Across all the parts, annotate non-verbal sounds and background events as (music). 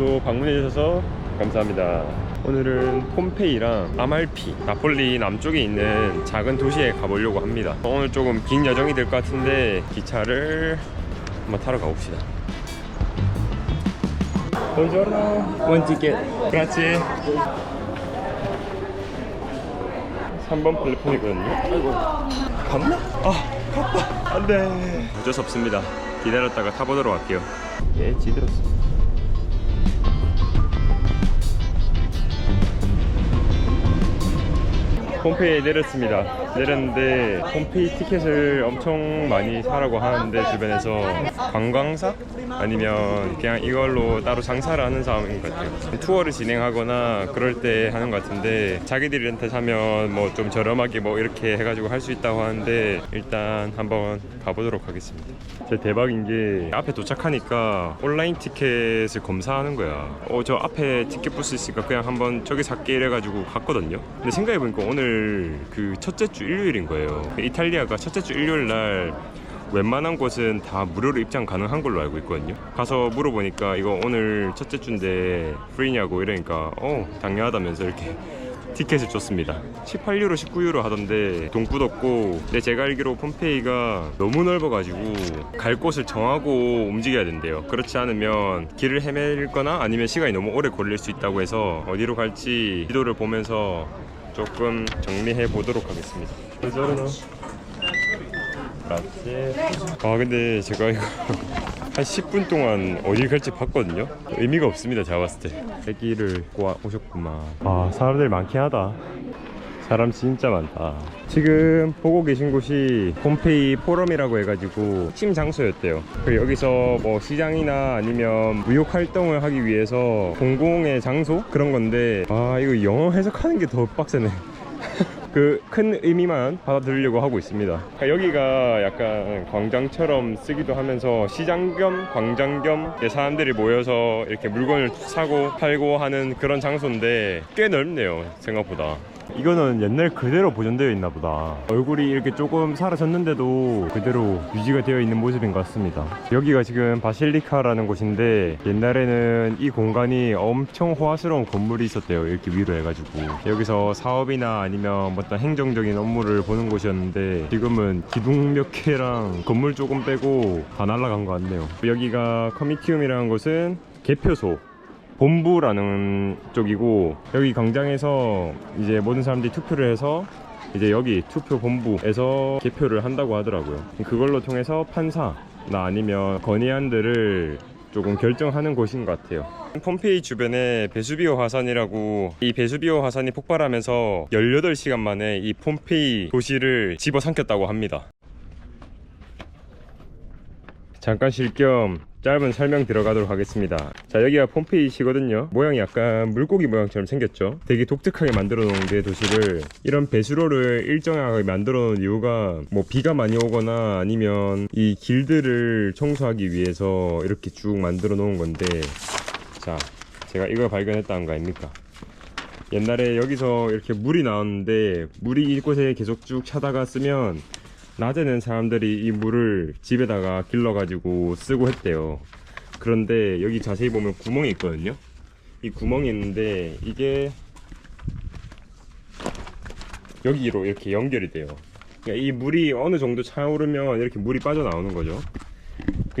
오늘도 방문해 주셔서 감사합니다. 오늘은 폼페이랑 아말피, 나폴리 남쪽에 있는 작은 도시에 가보려고 합니다. 오늘 조금 긴 여정이 될 것 같은데 기차를 한번 타러 가봅시다. Buongiorno. One ticket. Grazie. 3번 플랫폼이거든요. 아이고. 갔나? 아, 갔다. 안 돼. 어쩔 수 없습니다. 기다렸다가 타보도록 할게요. 예, 지들었습니다. 폼페이에 내렸습니다. 내렸는데 폼페이 티켓을 엄청 많이 사라고 하는데 주변에서 관광사 아니면 그냥 이걸로 따로 장사를 하는 상황인 것 같아요. 투어를 진행하거나 그럴 때 하는 것 같은데 자기들한테 사면 뭐 좀 저렴하게 뭐 이렇게 해가지고 할 수 있다고 하는데 일단 한번 가보도록 하겠습니다. 제 대박인 게 앞에 도착하니까 온라인 티켓을 검사하는 거야. 어 저 앞에 티켓 부스 있으니까 그냥 한번 저기 살게 이래가지고 갔거든요. 근데 생각해보니까 오늘 그 첫째 주 일요일인 거예요. 이탈리아가 첫째 주 일요일 날 웬만한 곳은 다 무료로 입장 가능한 걸로 알고 있거든요. 가서 물어보니까 이거 오늘 첫째 주인데 프리냐고 이러니까 어 당연하다면서 이렇게 (laughs) 티켓을 줬습니다. 18유로, 19유로 하던데 돈 굳었고 근데 제가 알기로 폼페이가 너무 넓어가지고 갈 곳을 정하고 움직여야 된대요. 그렇지 않으면 길을 헤맬거나 아니면 시간이 너무 오래 걸릴 수 있다고 해서 어디로 갈지 지도를 보면서 조금 정리해 보도록 하겠습니다. 라떼. 아 근데 제가 이거 (laughs) 한 10분 동안 어디 갈지 봤거든요. 의미가 없습니다. 제가 봤을 때. 애기를 꼬아 오셨구만. 아 사람들 많긴 하다. 사람 진짜 많다. 지금 보고 계신 곳이 폼페이 포럼이라고 해가지고 팀 장소였대요. 그리고 여기서 뭐 시장이나 아니면 무역 활동을 하기 위해서 공공의 장소 그런 건데 아 이거 영어 해석하는 게 더 빡세네. (laughs) 그 큰 의미만 받아들이려고 하고 있습니다. 여기가 약간 광장처럼 쓰기도 하면서 시장 겸 광장 겸 사람들이 모여서 이렇게 물건을 사고 팔고 하는 그런 장소인데 꽤 넓네요 생각보다. 이거는 옛날 그대로 보존되어 있나 보다. 얼굴이 이렇게 조금 사라졌는데도 그대로 유지가 되어 있는 모습인 것 같습니다. 여기가 지금 바실리카라는 곳인데 옛날에는 이 공간이 엄청 호화스러운 건물이 있었대요. 이렇게 위로 해가지고 여기서 사업이나 아니면 뭐 어떤 행정적인 업무를 보는 곳이었는데 지금은 기둥 몇 개랑 건물 조금 빼고 다 날라간 것 같네요. 여기가 커미티움이라는 곳은 개표소 본부라는 쪽이고 여기 광장에서 이제 모든 사람들이 투표를 해서 이제 여기 투표 본부에서 개표를 한다고 하더라고요. 그걸로 통해서 판사나 아니면 건의안들을 조금 결정하는 곳인 것 같아요. 폼페이 주변에 베수비오 화산이라고 이 베수비오 화산이 폭발하면서 18시간 만에 이 폼페이 도시를 집어삼켰다고 합니다. 잠깐 쉴 겸 짧은 설명 들어가도록 하겠습니다. 자, 여기가 폼페이시거든요. 모양이 약간 물고기 모양처럼 생겼죠. 되게 독특하게 만들어 놓은 게 도시를 이런 배수로를 일정하게 만들어 놓은 이유가 뭐 비가 많이 오거나 아니면 이 길들을 청소하기 위해서 이렇게 쭉 만들어 놓은 건데 자, 제가 이걸 발견했다는 거 아닙니까? 옛날에 여기서 이렇게 물이 나왔는데 물이 이곳에 계속 쭉 차다가 쓰면 낮에는 사람들이 이 물을 집에다가 길러가지고 쓰고 했대요. 그런데 여기 자세히 보면 구멍이 있거든요. 이 구멍이 있는데 이게 여기로 이렇게 연결이 돼요. 그러니까 이 물이 어느 정도 차오르면 이렇게 물이 빠져나오는 거죠.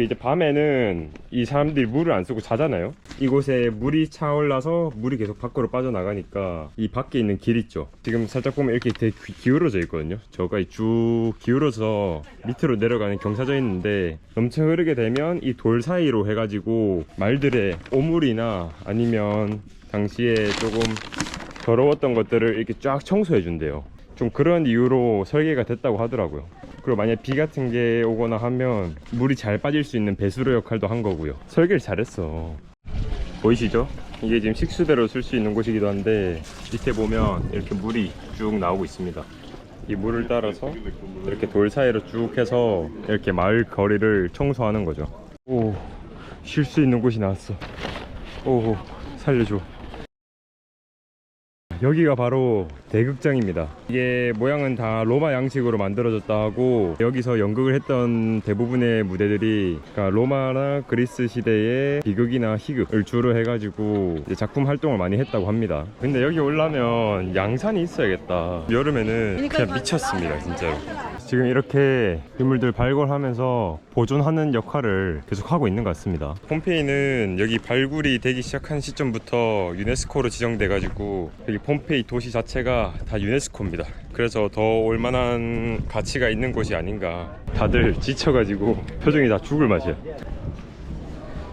그 이제 밤에는 이 사람들이 물을 안 쓰고 자잖아요. 이곳에 물이 차올라서 물이 계속 밖으로 빠져나가니까 이 밖에 있는 길 있죠. 지금 살짝 보면 이렇게 되게 기- 기울어져 있거든요. 저가 쭉 기울어서 밑으로 내려가는 경사져 있는데 넘쳐 흐르게 되면 이 돌 사이로 해가지고 말들의 오물이나 아니면 당시에 조금 더러웠던 것들을 이렇게 쫙 청소해 준대요. 좀 그런 이유로 설계가 됐다고 하더라고요. 그리고 만약 비 같은 게 오거나 하면 물이 잘 빠질 수 있는 배수로 역할도 한 거고요. 설계를 잘했어. 보이시죠? 이게 지금 식수대로 쓸 수 있는 곳이기도 한데 밑에 보면 이렇게 물이 쭉 나오고 있습니다. 이 물을 따라서 이렇게 돌 사이로 쭉 해서 이렇게 마을 거리를 청소하는 거죠. 오, 쉴 수 있는 곳이 나왔어. 오, 살려줘. 여기가 바로 대극장입니다. 이게 모양은 다 로마 양식으로 만들어졌다 하고 여기서 연극을 했던 대부분의 무대들이 그러니까 로마나 그리스 시대의 비극이나 희극을 주로 해가지고 작품 활동을 많이 했다고 합니다. 근데 여기 올라면 양산이 있어야겠다. 여름에는 그냥 미쳤습니다, 진짜로. 지금 이렇게 유물들 발굴하면서 보존하는 역할을 계속 하고 있는 것 같습니다. 폼페이는 여기 발굴이 되기 시작한 시점부터 유네스코로 지정돼 가지고 여기 폼페이 도시 자체가 다 유네스코입니다. 그래서 더 올만한 가치가 있는 곳이 아닌가. 다들 지쳐가지고 표정이 다 죽을 맛이야.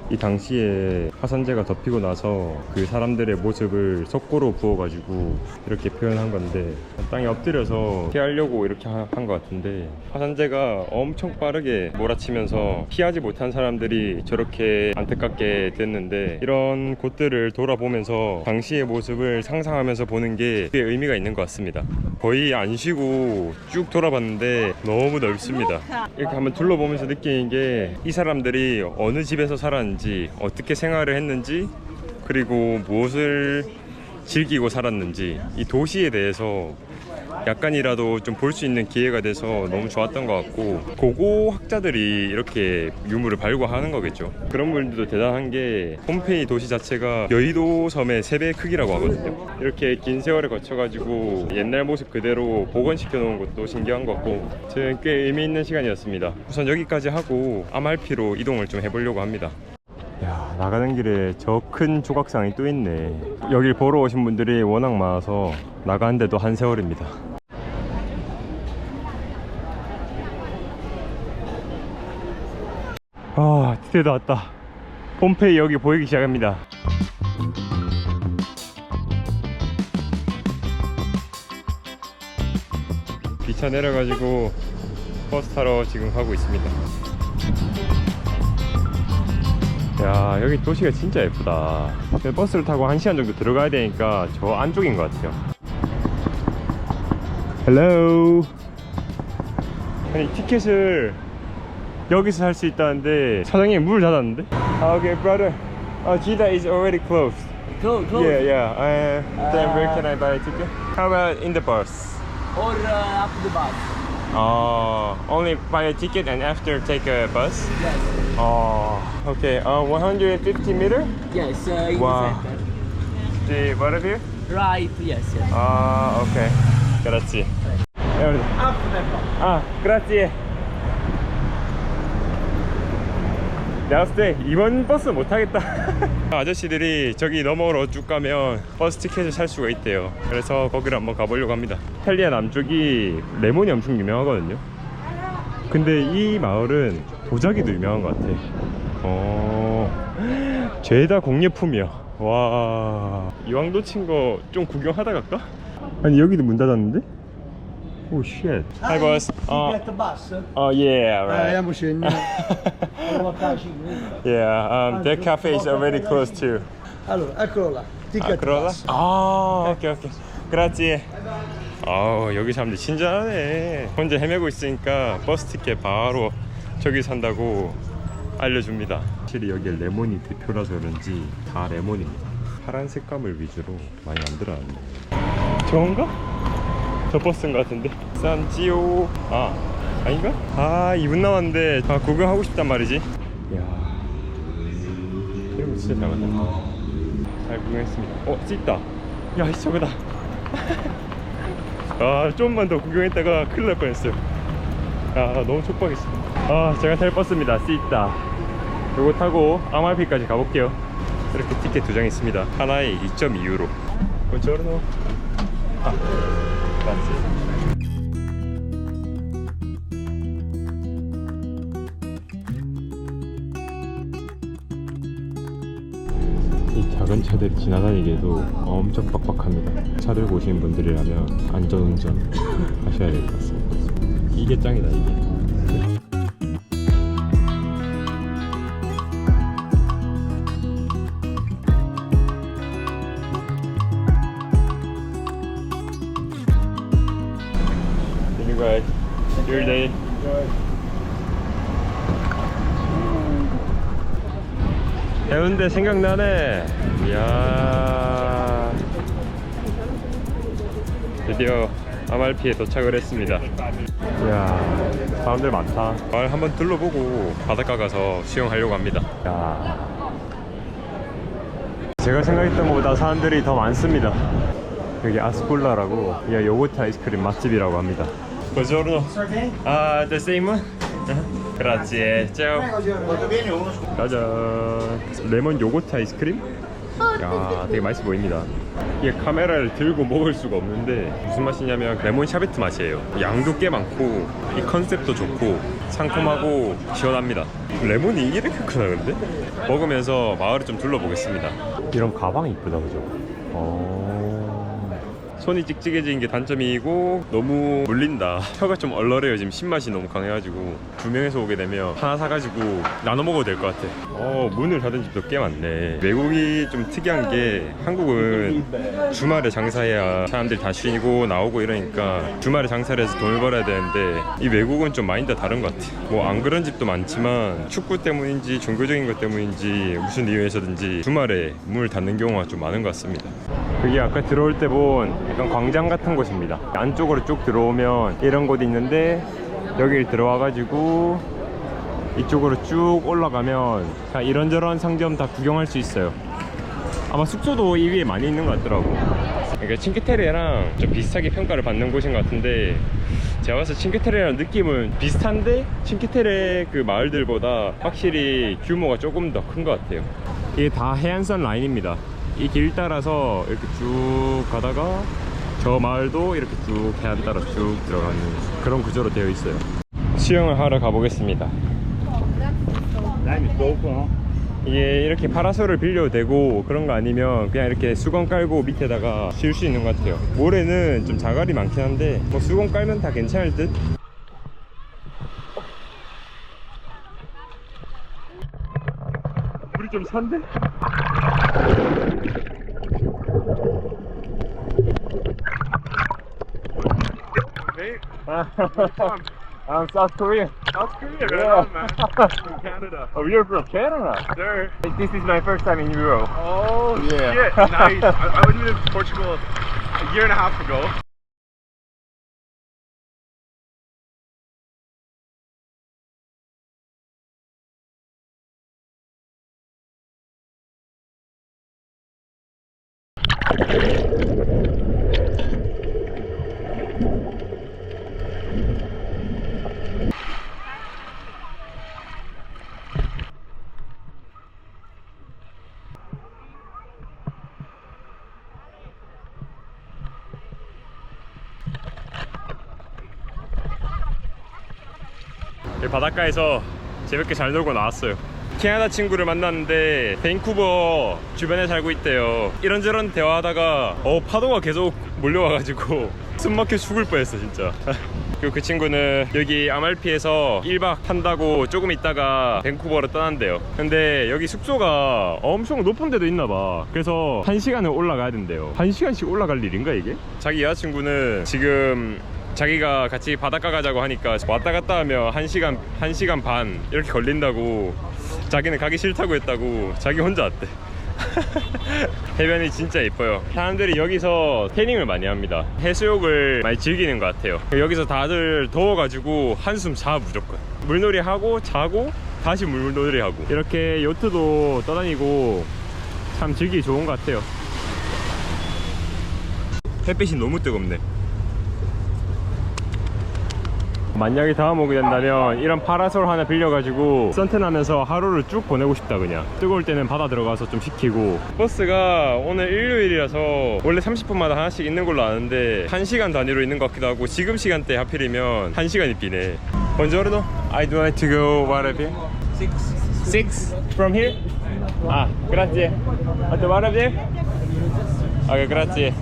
이 당시에 화산재가 덮이고 나서 그 사람들의 모습을 석고로 부어가지고 이렇게 표현한 건데 땅에 엎드려서 피하려고 이렇게 한 것 같은데 화산재가 엄청 빠르게 몰아치면서 피하지 못한 사람들이 저렇게 안타깝게 됐는데 이런 곳들을 돌아보면서 당시의 모습을 상상하면서 보는 게 꽤 의미가 있는 것 같습니다. 거의 안 쉬고 쭉 돌아봤는데 너무 넓습니다. 이렇게 한번 둘러보면서 느끼는 게 이 사람들이 어느 집에서 살았는지 어떻게 생활을 했는지 그리고 무엇을 즐기고 살았는지 이 도시에 대해서 약간이라도 좀 볼 수 있는 기회가 돼서 너무 좋았던 것 같고 고고 학자들이 이렇게 유물을 발굴하는 거겠죠. 그런 분들도 대단한 게 폼페이 도시 자체가 여의도 섬의 3배 크기라고 하거든요. 이렇게 긴 세월을 거쳐가지고 옛날 모습 그대로 복원시켜 놓은 것도 신기한 것 같고 저는 꽤 의미 있는 시간이었습니다. 우선 여기까지 하고 아말피로 이동을 좀 해보려고 합니다. 야 나가는 길에 저 큰 조각상이 또 있네. 여길 보러 오신 분들이 워낙 많아서 나가는데도 한 세월입니다. 아 드디어 왔다. 폼페이 여기 보이기 시작합니다. 기차 내려가지고 버스 타러 지금 가고 있습니다 야 여기 도시가 진짜 예쁘다 버스를 타고 1시간 정도 들어가야 되니까 저 안쪽인 것 같아요 헬로 아니 티켓을 여기서 살 수 있다는데 사장님이 문을 닫았는데 아 okay brother uh, Gita is already closed Close, close. yeah yeah uh, then where can I buy a ticket how about in the bus Or uh, up the bus. Uh, only buy a ticket and after take a bus Yes. Oh, okay. Uh, 150 meter? Yes, uh, in Wow. the center. The what of you? Right, yes, yes. Ah, okay. Grazie. Bus. 아, grazie. 내가 봤을 때 이번 버스 못 타겠다. (laughs) 아저씨들이 저기 너머로 쭉 가면 버스 티켓을 살 수가 있대요. 그래서 거기를 한번 가보려고 합니다. 이탈리아 남쪽이 레몬이 엄청 유명하거든요. 근데 이 마을은 도자기도 유명한 것 같아. 어, (gasps) 죄다 공예품이야. 와, 이왕 놓친 거 좀 구경하다 갈까? 아니 여기도 문 닫았는데? 오 쉣. Hi boss. 어, Get the bus. 어 yeah, Eh, right. andiamo scendendo. Yeah, um, their cafe is already closed too. allora, eccolo là. Ticket 아, 그러나? bus. 아, 오케이, 오케이. 그라지. 아우, 여기 사람들 친절하네. 혼자 헤매고 있으니까 버스 티켓 바로 저기 산다고 알려줍니다. 확실히 여기에 레몬이 대표라서 그런지 다 레몬입니다. 파란 색감을 위주로 많이 만들어놨네. 저건가? 저 버스인 것 같은데. 산지오. 아, 아닌가? 아, 2분 남았는데 아, 구경하고 싶단 말이지. 이야. 거 진짜 잘 만든다. 잘 구경했습니다. 어, 찢다. 야, 이 저거다. (laughs) 아, 좀만 더 구경했다가 큰일 날 뻔했어요. 아, 너무 촉박했어. 아, 제가 탈 버스입니다. 찢다. 요거 타고 아말피까지 가볼게요. 이렇게 티켓 두 장 있습니다. 하나에 2.2유로. 부ongiorno. 아, grazie. 이 작은 차들이 지나다니기에도 엄청 빡빡합니다. 차 들고 오시는 분들이라면 안전운전 하셔야 될 것 같습니다. 이게 짱이다 이게. 해운대 생각나네. 이야. 드디어 아말피에 도착을 했습니다. 이야, 사람들 많다. 마을 한번 둘러보고 바닷가 가서 수영하려고 합니다. 야. 제가 생각했던 것보다 사람들이 더 많습니다. 여기 아스콜라라고 이 요거트 아이스크림 맛집이라고 합니다. Buongiorno. Ah, the same one? Grazie. Ciao. 짜잔. 레몬 요거트 아이스크림? 야, 되게 맛있어 보입니다. 이게 카메라를 들고 먹을 수가 없는데 무슨 맛이냐면 레몬 샤베트 맛이에요. 양도 꽤 많고 이 컨셉도 좋고 상큼하고 시원합니다. 레몬이 이렇게 크나 근데? 먹으면서 마을을 좀 둘러보겠습니다. 이런 가방이 이쁘다 그죠? 어... 손이 찍찍해진 게 단점이고 너무 물린다. 혀가 좀 얼얼해요. 지금 신맛이 너무 강해가지고 두 명에서 오게 되면 하나 사가지고 나눠 먹어도 될 것 같아. 어 문을 닫은 집도 꽤 많네. 외국이 좀 특이한 게 한국은 주말에 장사해야 사람들이 다 쉬고 나오고 이러니까 주말에 장사를 해서 돈을 벌어야 되는데 이 외국은 좀 마인드가 다른 것 같아. 뭐 안 그런 집도 많지만 축구 때문인지 종교적인 것 때문인지 무슨 이유에서든지 주말에 문을 닫는 경우가 좀 많은 것 같습니다. 그게 아까 들어올 때 본 약간 광장 같은 곳입니다. 안쪽으로 쭉 들어오면 이런 곳이 있는데 여기 들어와 가지고 이쪽으로 쭉 올라가면 이런저런 상점 다 구경할 수 있어요. 아마 숙소도 이 위에 많이 있는 것 같더라고. 그러니까 칭크테레랑 좀 비슷하게 평가를 받는 곳인 것 같은데 제가 봐서 칭크테레랑 느낌은 비슷한데 칭크테레 그 마을들보다 확실히 규모가 조금 더 큰 것 같아요. 이게 다 해안선 라인입니다. 이 길 따라서 이렇게 쭉 가다가 저 마을도 이렇게 쭉 해안 따라 쭉 들어가는 그런 구조로 되어 있어요. 수영을 하러 가보겠습니다. 이게 이렇게 파라솔을 빌려도 되고 그런 거 아니면 그냥 이렇게 수건 깔고 밑에다가 쉴 수 있는 것 같아요. 모래는 좀 자갈이 많긴 한데 뭐 수건 깔면 다 괜찮을 듯. 물이 좀 산데? (laughs) I'm South Korean. South Korea, Yeah. right on, man. From Canada. (laughs) Oh, you're from Canada? Sir. This is my first time in Europe. Oh, Yeah. shit. Nice. I, I went to Portugal a year and a half ago. 바닷가에서 재밌게 잘 놀고 나왔어요. 캐나다 친구를 만났는데 밴쿠버 주변에 살고 있대요. 이런저런 대화하다가 어 파도가 계속 몰려와가지고 (laughs) 숨 막혀 죽을 뻔했어 진짜. (laughs) 그리고 그 친구는 여기 아말피에서 1박 한다고 조금 있다가 밴쿠버로 떠난대요. 근데 여기 숙소가 엄청 높은 데도 있나 봐. 그래서 1시간을 올라가야 된대요. 1시간씩 올라갈 일인가 이게? 자기 여자친구는 지금 자기가 같이 바닷가 가자고 하니까 왔다 갔다 하면 1시간, 1시간 반 이렇게 걸린다고 자기는 가기 싫다고 했다고 자기 혼자 왔대. (laughs) 해변이 진짜 예뻐요. 사람들이 여기서 태닝을 많이 합니다. 해수욕을 많이 즐기는 것 같아요. 여기서 다들 더워가지고 한숨 자 무조건. 물놀이 하고 자고 다시 물놀이 하고. 이렇게 요트도 떠다니고 참 즐기기 좋은 것 같아요. 햇빛이 너무 뜨겁네 만약에 다음 오게 된다면 이런 파라솔 하나 빌려가지고 선탠하면서 하루를 쭉 보내고 싶다 그냥 뜨거울 때는 바다 들어가서 좀 식히고 버스가 오늘 일요일이라서 원래 30분마다 하나씩 있는 걸로 아는데 1시간 단위로 있는 것 같기도 하고 지금 시간대 하필이면 1시간이 비네 Buongiorno I'd like to go here? Six. Six from here? Ah, grazie of there? 아, grazie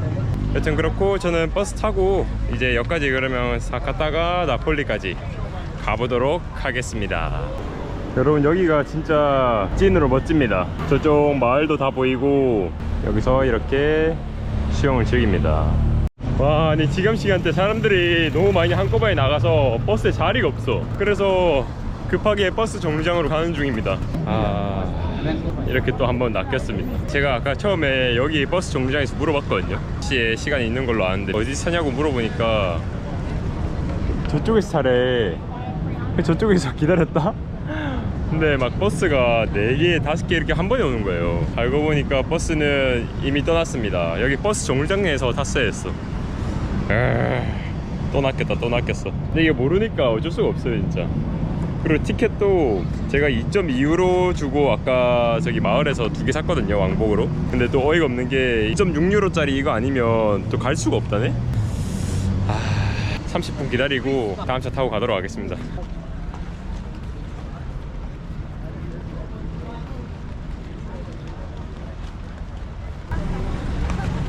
여튼 그렇고 저는 버스 타고 이제 여기까지 그러면 싹 갔다가 나폴리까지 가보도록 하겠습니다. 여러분 여기가 진짜 찐으로 멋집니다. 저쪽 마을도 다 보이고 여기서 이렇게 수영을 즐깁니다. 와 아니 지금 시간대 사람들이 너무 많이 한꺼번에 나가서 버스에 자리가 없어. 그래서 급하게 버스 정류장으로 가는 중입니다. 아 이렇게 또 한번 낚였습니다. 제가 아까 처음에 여기 버스 정류장에서 물어봤거든요. 시에 시간이 있는 걸로 아는데 어디 사냐고 물어보니까 저쪽에서 차래. 저쪽에서 기다렸다. (laughs) 근데 막 버스가 4개, 5개 이렇게 한 번에 오는 거예요. 알고 보니까 버스는 이미 떠났습니다. 여기 버스 정류장에서 탔어야 했어. 에이, 또 낚였어. 근데 이게 모르니까 어쩔 수가 없어요, 진짜. 그리고 티켓도 제가 2.2유로 주고 아까 저기 마을에서 두 개 샀거든요 왕복으로. 근데 또 어이가 없는 게 2.6유로짜리 이거 아니면 또 갈 수가 없다네? 아 30분 기다리고 다음 차 타고 가도록 하겠습니다.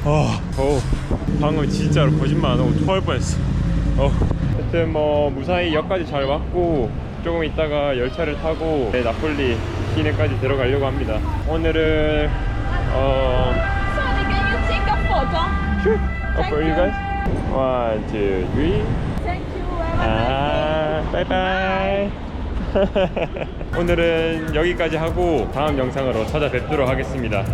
어, 어, 방금 진짜로 거짓말 안 하고 토할 뻔했어. 어, 하여튼 뭐 무사히 역까지 잘 왔고 조금 있다가 열차를 타고 네, 나폴리 시내까지 들어가려고 합니다. 오늘은 어, Sorry, can you take a photo? sure, oh, for you guys. One, two, three. Thank you. 아, 바이바이. 오늘은 여기까지 하고 다음 영상으로 찾아뵙도록 하겠습니다.